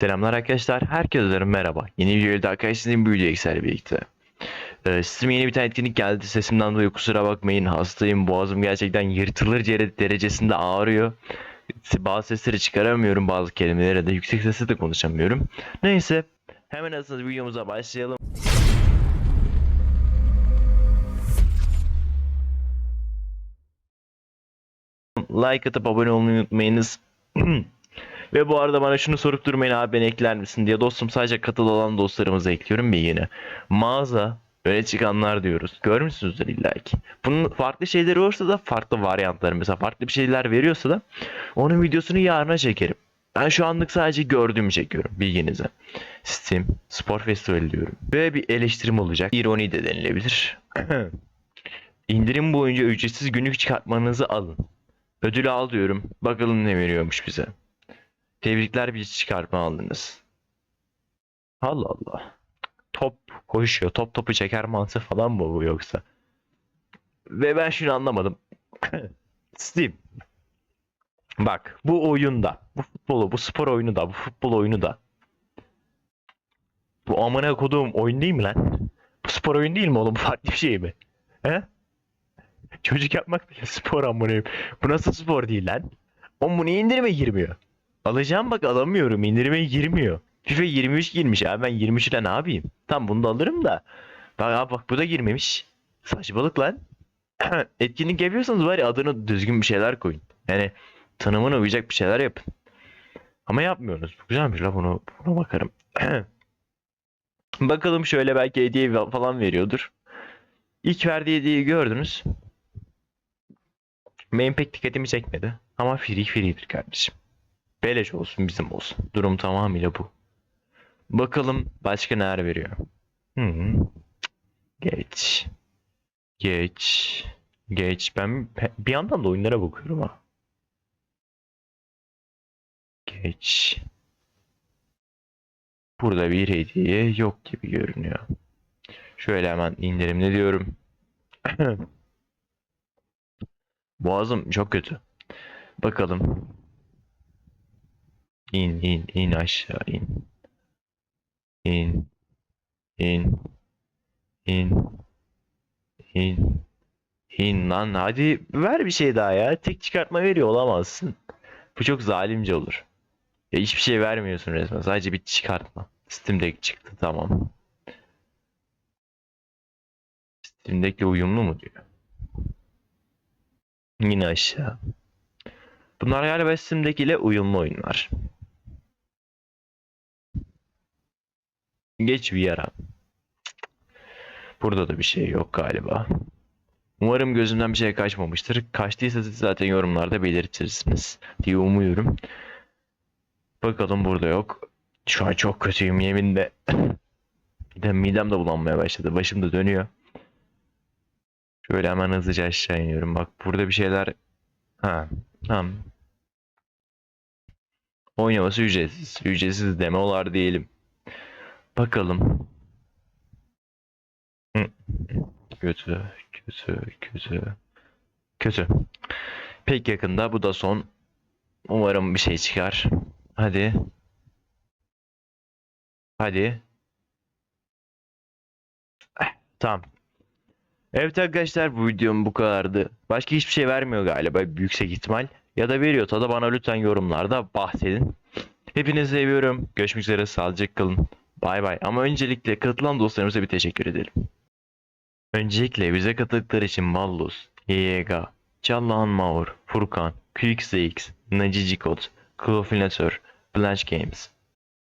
Selamlar arkadaşlar. Herkese merhaba. Yeni videoda arkadaşlarım bir video Excel birlikte. Ee, sisteme yeni bir tane etkinlik geldi. Sesimden dolayı kusura bakmayın. Hastayım. Boğazım gerçekten yırtılır derecesinde ağrıyor. Bazı sesleri çıkaramıyorum. Bazı kelimeleri de yüksek sesle de konuşamıyorum. Neyse. Hemen hızlı videomuza başlayalım. Like atıp abone olmayı unutmayınız. Ve bu arada bana şunu sorup durmayın abi beni ekler misin diye dostum sadece katıl olan dostlarımızı ekliyorum bilgini. Mağaza öne çıkanlar diyoruz. Görmüşsünüzdür illa ki. Bunun farklı şeyleri olursa da farklı varyantları mesela farklı bir şeyler veriyorsa da onun videosunu yarına çekerim. Ben şu anlık sadece gördüğümü çekiyorum bilginize. Steam Spor Festivali diyorum. Ve bir eleştirim olacak. İroni de denilebilir. İndirim boyunca ücretsiz günlük çıkartmanızı alın. Ödülü al diyorum. Bakalım ne veriyormuş bize. Tebrikler bir çıkartma aldınız. Allah Allah. Top koşuyor. Top topu çeker mantığı falan mı bu yoksa? Ve ben şunu anlamadım. Steam. Bak bu oyunda, bu futbolu, bu spor oyunu da, bu futbol oyunu da. Bu amına koduğum oyun değil mi lan? Bu spor oyun değil mi oğlum? Bu farklı bir şey mi? He? Çocuk yapmak bile spor amına. Bu nasıl spor değil lan? Oğlum bu niye indirime girmiyor? Alacağım bak alamıyorum. İndirime girmiyor. FIFA 23 girmiş abi ben 23 ile ne yapayım? Tam bunu da alırım da. Bak abi bak bu da girmemiş. Saçmalık lan. Etkinlik yapıyorsanız ya adını düzgün bir şeyler koyun. Yani tanımına uyacak bir şeyler yapın. Ama yapmıyorsunuz. Güzelmiş la bunu, buna bakarım. Bakalım şöyle belki hediye falan veriyordur. İlk verdiği hediyeyi gördünüz. Benim pek dikkatimi çekmedi. Ama free free'dir kardeşim. Beleş olsun bizim olsun. Durum tamamıyla bu. Bakalım başka neler veriyor. Hı. Geç. Geç. Geç. Ben bir yandan da oyunlara bakıyorum ha. Geç. Burada bir hediye yok gibi görünüyor. Şöyle hemen indirimli diyorum. Boğazım çok kötü. Bakalım. İn in in aşağı in. İn. İn. İn. İn. İn lan hadi ver bir şey daha ya. Tek çıkartma veriyor olamazsın. Bu çok zalimce olur. Ya hiçbir şey vermiyorsun resmen. Sadece bir çıkartma. Steam Deck çıktı tamam. Steam Deck'le uyumlu mu diyor. Yine aşağı. Bunlar galiba Steam Deck ile uyumlu oyunlar. Geç VR'a. Burada da bir şey yok galiba. Umarım gözümden bir şey kaçmamıştır. Kaçtıysa siz zaten yorumlarda belirtirsiniz diye umuyorum. Bakalım burada yok. Şu an çok kötüyüm yeminle. Midem, midem de bulanmaya başladı. Başım da dönüyor. Şöyle hemen hızlıca aşağı iniyorum. Bak burada bir şeyler... Ha, tamam. Oynaması ücretsiz. Ücretsiz demolar diyelim. Bakalım. Kötü, kötü, kötü. Kötü. Pek yakında bu da son. Umarım bir şey çıkar. Hadi. Hadi. Eh, tamam. Evet arkadaşlar bu videom bu kadardı. Başka hiçbir şey vermiyor galiba yüksek ihtimal. Ya da veriyorsa da bana lütfen yorumlarda bahsedin. Hepinizi seviyorum. Görüşmek üzere. Sağlıcakla kalın. Bay bay. Ama öncelikle katılan dostlarımıza bir teşekkür edelim. Öncelikle bize katıldıkları için Mallus, YYG, Çallahan Maur, Furkan, QXX, Nacici Kod, Klofinator, Blanche Games,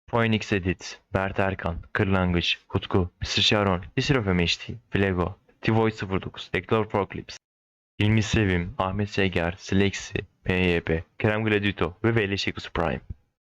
Phoenix Edit, Bert Erkan, Kırlangıç, Kutku, Mr. Sharon, Isrof MHT, Flego, Tivoid 09, Deklar Proclips, İlmi Sevim, Ahmet Seger, Slexi, PYP, Kerem Gladito ve Veli Prime.